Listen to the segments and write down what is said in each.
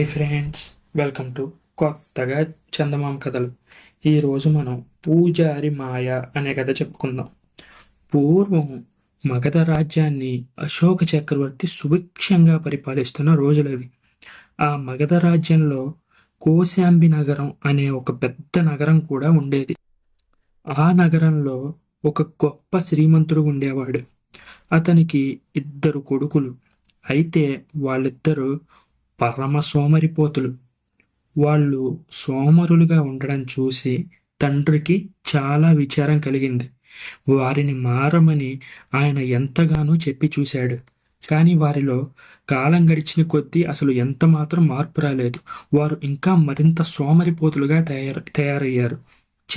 Hi friends welcome to కొత్తగా చందమామ కథలు. ఈరోజు మనం పూజారి మాయ అనే కథ చెప్పుకుందాం. పూర్వం మగధ రాజ్యాన్ని అశోక చక్రవర్తి సుభిక్షంగా పరిపాలిస్తున్న రోజులవి ఆ మగధ రాజ్యంలో కోశాంబి నగరం అనే ఒక పెద్ద నగరం కూడా ఉండేది. ఆ నగరంలో ఒక గొప్ప శ్రీమంతుడు ఉండేవాడు. అతనికి ఇద్దరు కొడుకులు. అయితే వాళ్ళిద్దరూ పరమ సోమరిపోతులు. వాళ్ళు సోమరులుగా ఉండడం చూసి తండ్రికి చాలా విచారం కలిగింది. వారిని మారమని ఆయన ఎంతగానో చెప్పి చూశాడు. కానీ వారిలో కాలం గడిచిన కొద్దీ అసలు ఎంత మాత్రం మార్పు రాలేదు. వారు ఇంకా మరింత సోమరిపోతులుగా తయారు తయారయ్యారు.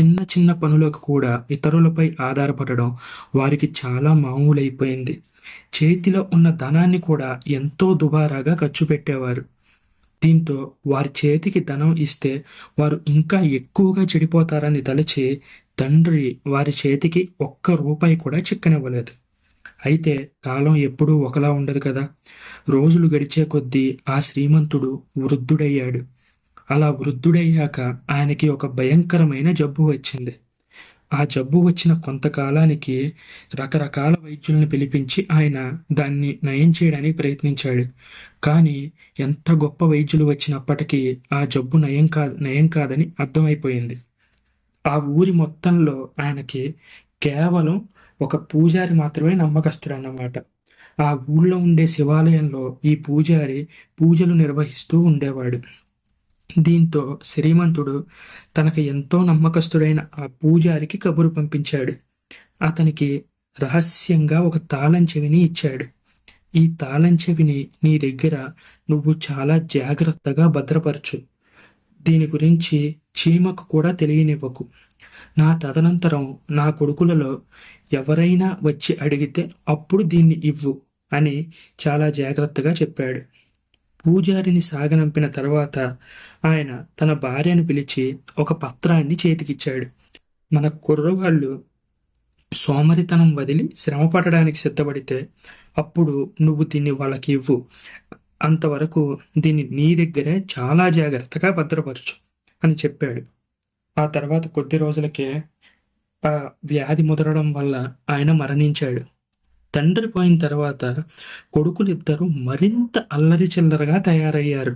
చిన్న చిన్న పనులకు కూడా ఇతరులపై ఆధారపడడం వారికి చాలా మామూలైపోయింది. చేతిలో ఉన్న ధనాన్ని కూడా ఎంతో దుబారాగా ఖర్చు పెట్టేవారు. దీంతో వారి చేతికి ధనం ఇస్తే వారు ఇంకా ఎక్కువగా చెడిపోతారని తలచి తండ్రి వారి చేతికి ఒక్క రూపాయి కూడా చిక్కనివ్వలేదు. అయితే కాలం ఎప్పుడూ ఒకలా ఉండదు కదా. రోజులు గడిచే కొద్దీ ఆ శ్రీమంతుడు వృద్ధుడయ్యాడు. అలా వృద్ధుడయ్యాక ఆయనకి ఒక భయంకరమైన జబ్బు వచ్చింది. ఆ జబ్బు వచ్చిన కొంతకాలానికి రకరకాల వైద్యులను పిలిపించి ఆయన దాన్ని నయం చేయడానికి ప్రయత్నించాడు. కానీ ఎంత గొప్ప వైద్యులు వచ్చినప్పటికీ ఆ జబ్బు నయం కా నయం కాదని అర్థమైపోయింది. ఆ ఊరి మొత్తంలో ఆయనకి కేవలం ఒక పూజారి మాత్రమే నమ్మకస్తుడు అన్నమాట ఆ ఊళ్ళో ఉండే శివాలయంలో ఈ పూజారి పూజలు నిర్వహిస్తూ ఉండేవాడు. దీంతో శ్రీమంతుడు తనకు ఎంతో నమ్మకస్తుడైన ఆ పూజారికి కబురు పంపించాడు. అతనికి రహస్యంగా ఒక తాళం చెవిని ఇచ్చాడు. ఈ తాళం చెవిని నీ దగ్గర నువ్వు చాలా జాగ్రత్తగా భద్రపరచు. దీని గురించి చీమకు కూడా తెలియనివ్వకు. నా తదనంతరం నా కొడుకులలో ఎవరైనా వచ్చి అడిగితే అప్పుడు దీన్ని ఇవ్వు అని చాలా జాగ్రత్తగా చెప్పాడు. పూజారిని సాగనంపిన తర్వాత ఆయన తన భార్యను పిలిచి ఒక పత్రాన్ని చేతికిచ్చాడు. మన కుర్రవాళ్ళు సోమరితనం వదిలి శ్రమ పడడానికి సిద్ధపడితే అప్పుడు నువ్వు దీన్ని వాళ్ళకి ఇవ్వు అంతవరకు దీన్ని నీ దగ్గరే చాలా జాగ్రత్తగా భద్రపరచు అని చెప్పాడు. ఆ తర్వాత కొద్ది రోజులకే ఆ వ్యాధి ముదరడం వల్ల ఆయన మరణించాడు. తండ్రి పోయిన తర్వాత కొడుకులిద్దరూ మరింత అల్లరి చిల్లరగా తయారయ్యారు.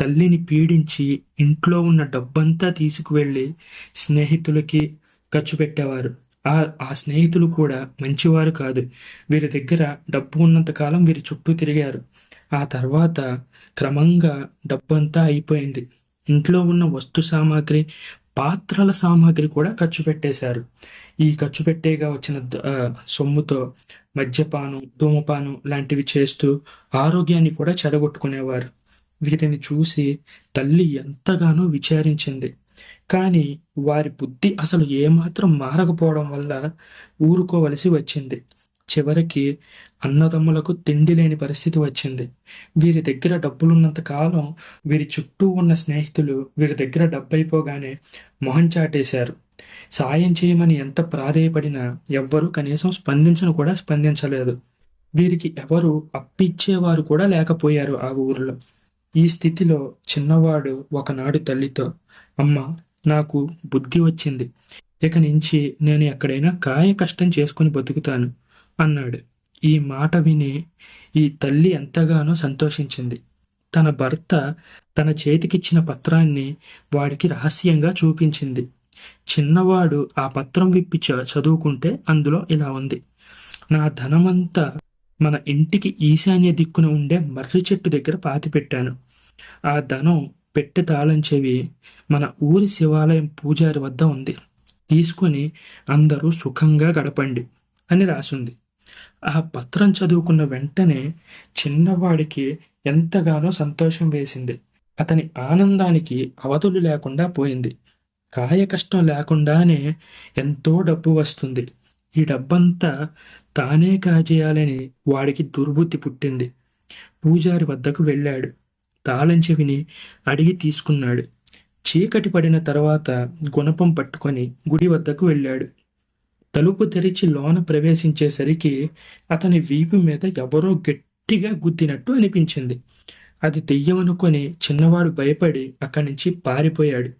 తల్లిని పీడించి ఇంట్లో ఉన్న డబ్బంతా తీసుకువెళ్ళి స్నేహితులకి ఖర్చు పెట్టేవారు. ఆ ఆ స్నేహితులు కూడా మంచివారు కాదు. వీరి దగ్గర డబ్బు ఉన్నంత కాలం వీరి చుట్టూ తిరిగారు. ఆ తర్వాత క్రమంగా డబ్బంతా అయిపోయింది. ఇంట్లో ఉన్న వస్తు సామాగ్రి పాత్రల సామాగ్రి కూడా ఖర్చు పెట్టేశారు. ఈ ఖర్చు పెట్టేగా వచ్చిన సొమ్ముతో మద్యపానం ధూమపానం లాంటివి చేస్తూ ఆరోగ్యాన్ని కూడా చెడగొట్టుకునేవారు. వీటిని చూసి తల్లి ఎంతగానో విచారించింది. కానీ వారి బుద్ధి అసలు ఏమాత్రం మారకపోవడం వల్ల ఊరుకోవలసి వచ్చింది. చివరికి అన్నదమ్ములకు తిండి లేని పరిస్థితి వచ్చింది. వీరి దగ్గర డబ్బులున్నంత కాలం వీరి చుట్టూ ఉన్న స్నేహితులు వీరి దగ్గర డబ్బు అయిపోగానే మొహం చాటేశారు. సాయం చేయమని ఎంత ప్రాధేయపడినా ఎవ్వరూ కనీసం స్పందించను కూడా స్పందించలేదు. వీరికి ఎవరు అప్పిచ్చేవారు కూడా లేకపోయారు ఆ ఊరిలో. ఈ స్థితిలో చిన్నవాడు ఒకనాడు తల్లితో అమ్మ నాకు బుద్ధి వచ్చింది. ఇక నుంచి నేను ఎక్కడైనా కాయ కష్టం చేసుకుని బతుకుతాను. అన్నాడు. ఈ మాట విని ఈ తల్లి ఎంతగానో సంతోషించింది. తన భర్త తన చేతికిచ్చిన పత్రాన్ని వాడికి రహస్యంగా చూపించింది. చిన్నవాడు ఆ పత్రం విప్పి చదువుకుంటే అందులో ఇలా ఉంది. నా ధనమంతా మన ఇంటికి ఈశాన్య దిక్కున ఉండే మర్రి చెట్టు దగ్గర పాతిపెట్టాను. ఆ ధనం పెట్టె తాళం చెవి మన ఊరి శివాలయం పూజారి వద్ద ఉంది. తీసుకొని అందరూ సుఖంగా గడపండి అని రాసింది. ఆ పత్రం చదువుకున్న వెంటనే చిన్నవాడికి ఎంతగానో సంతోషం వేసింది. అతని ఆనందానికి అవధులు లేకుండా పోయింది. కాయ కష్టం లేకుండానే ఎంతో డబ్బు వస్తుంది. ఈ డబ్బంతా తానే కాజేయాలని వాడికి దుర్బుద్ధి పుట్టింది. పూజారి వద్దకు వెళ్ళాడు. తాళం చెవిని అడిగి తీసుకున్నాడు. చీకటి పడిన తర్వాత గుణపం పట్టుకొని గుడి వద్దకు వెళ్ళాడు. తలుపు తెరిచి లోన ప్రవేశించేసరికి అతని వీపు మీద ఎవరో గట్టిగా గుద్దినట్టు అనిపించింది. అది దెయ్యమనుకొని చిన్నవాడు భయపడి అక్కడి నుంచి పారిపోయాడు.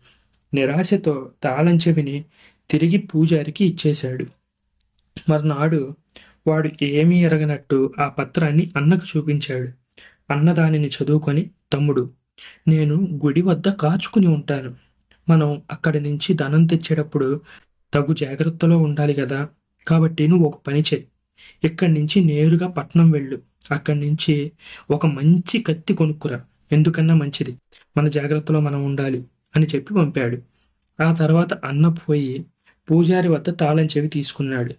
నిరాశతో తాళం చెవిని తిరిగి పూజారికి ఇచ్చేశాడు. మర్నాడు వాడు ఏమీ ఎరగనట్టు ఆ పత్రాన్ని అన్నకు చూపించాడు. అన్న దానిని చదువుకొని తమ్ముడు నేను గుడి వద్ద కాచుకుని ఉంటాను. మనం అక్కడి నుంచి ధనం తెచ్చేటప్పుడు తగు జాగ్రత్తలో ఉండాలి కదా కాబట్టి నువ్వు ఒక పని చేయి. ఇక్కడి నుంచి నేరుగా పట్నం వెళ్ళు. అక్కడి నుంచి ఒక మంచి కత్తి కొనుక్కురా. ఎందుకన్నా మంచిది? మన జాగ్రత్తలో మనం ఉండాలి అని చెప్పి పంపాడు. ఆ తర్వాత అన్న పోయి పూజారి వద్ద తాళం చెవి తీసుకున్నాడు.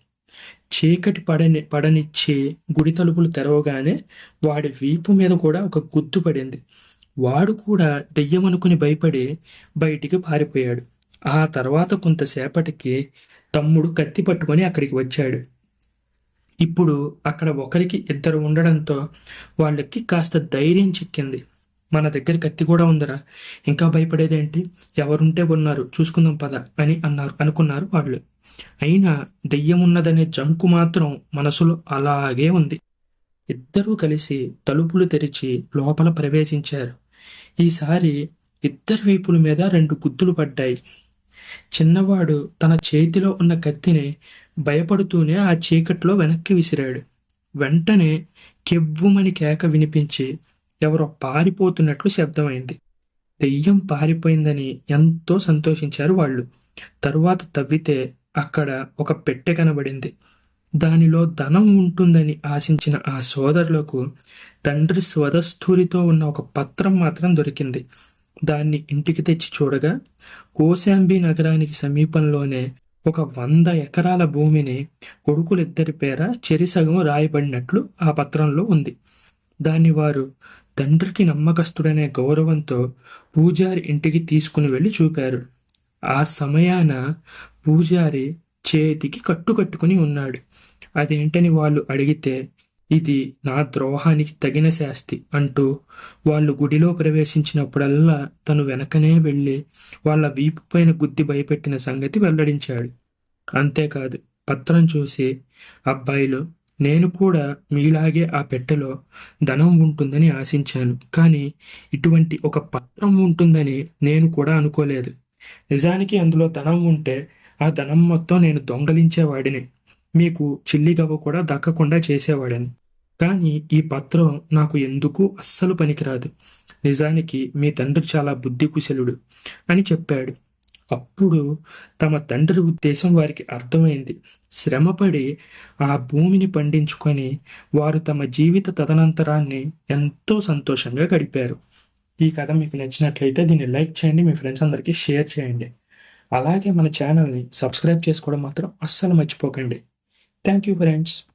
చీకటి పడని పడనిచ్చి గుడి తలుపులు తెరవగానే వాడి వీపు మీద కూడా ఒక గుద్దు పడింది. వాడు కూడా దెయ్యమనుకుని భయపడి బయటికి పారిపోయాడు. ఆ తర్వాత కొంతసేపటికి తమ్ముడు కత్తి పట్టుకొని అక్కడికి వచ్చాడు. ఇప్పుడు అక్కడ ఒకరికి ఇద్దరు ఉండడంతో వాళ్ళకి కాస్త ధైర్యం చిక్కింది. మన దగ్గర కత్తి కూడా ఉందరా. ఇంకా భయపడేదేంటి? ఎవరుంటే ఉన్నారు. చూసుకుందాం పద అని అన్నారు అనుకున్నారు వాళ్ళు. అయినా దెయ్యం ఉన్నదనే జంకు మాత్రం మనసులో అలాగే ఉంది. ఇద్దరూ కలిసి తలుపులు తెరిచి లోపల ప్రవేశించారు. ఈసారి ఇద్దరు వీపుల మీద రెండు గుద్దులు పడ్డాయి. చిన్నవాడు తన చేతిలో ఉన్న కత్తిని భయపడుతూనే ఆ చీకట్లో వెనక్కి విసిరాడు. వెంటనే కెవ్వుమని కేక వినిపించి ఎవరో పారిపోతున్నట్లు శబ్దమైంది. దెయ్యం పారిపోయిందని ఎంతో సంతోషించారు వాళ్ళు. తరువాత తవ్వితే అక్కడ ఒక పెట్టె కనబడింది. దానిలో ధనం ఉంటుందని ఆశించిన ఆ సోదరులకు తండ్రి స్వదస్థూరితో ఉన్న ఒక పత్రం మాత్రం దొరికింది. దాన్ని ఇంటికి తెచ్చి చూడగా కోశాంబి నగరానికి సమీపంలోనే ఒక వంద ఎకరాల భూమిని కొడుకులిద్దరి పేర చెరిసగం రాయబడినట్లు ఆ పత్రంలో ఉంది. దాన్ని వారు తండ్రికి నమ్మకస్తుడనే గౌరవంతో పూజారి ఇంటికి తీసుకుని వెళ్ళి చూపారు. ఆ సమయాన పూజారి చేతికి కట్టుకట్టుకుని ఉన్నాడు. అదేంటని వాళ్ళు అడిగితే ఇది నా ద్రోహానికి తగిన శాస్తి అంటూ వాళ్ళు గుడిలో ప్రవేశించినప్పుడల్లా తను వెనకనే వెళ్ళి వాళ్ళ వీపు పైన గుద్ది భయపెట్టిన సంగతి వెల్లడించాడు. అంతేకాదు పత్రం చూసి అబ్బాయిలు నేను కూడా మీలాగే ఆ పెట్టెలో ధనం ఉంటుందని ఆశించాను. కానీ ఇటువంటి ఒక పత్రం ఉంటుందని నేను కూడా అనుకోలేదు. నిజానికి అందులో ధనం ఉంటే ఆ ధనం మొత్తం నేను దొంగలించేవాడిని. మీకు చిల్లిగవ్వ కూడా దక్కకుండా చేసేవాడని. కానీ ఈ పత్రం నాకు ఎందుకు అస్సలు పనికిరాదు. నిజానికి మీ తండ్రి చాలా బుద్ధి కుశలుడు అని చెప్పాడు. అప్పుడు తమ తండ్రి ఉద్దేశం వారికి అర్థమైంది. శ్రమపడి ఆ భూమిని పండించుకొని వారు తమ జీవిత తదనంతరాన్ని ఎంతో సంతోషంగా గడిపారు. ఈ కథ మీకు నచ్చినట్లయితే దీన్ని లైక్ చేయండి మీ ఫ్రెండ్స్ అందరికీ షేర్ చేయండి. అలాగే మన ఛానల్ని సబ్స్క్రైబ్ చేసుకోవడం మాత్రం అస్సలు మర్చిపోకండి. Thank you, friends.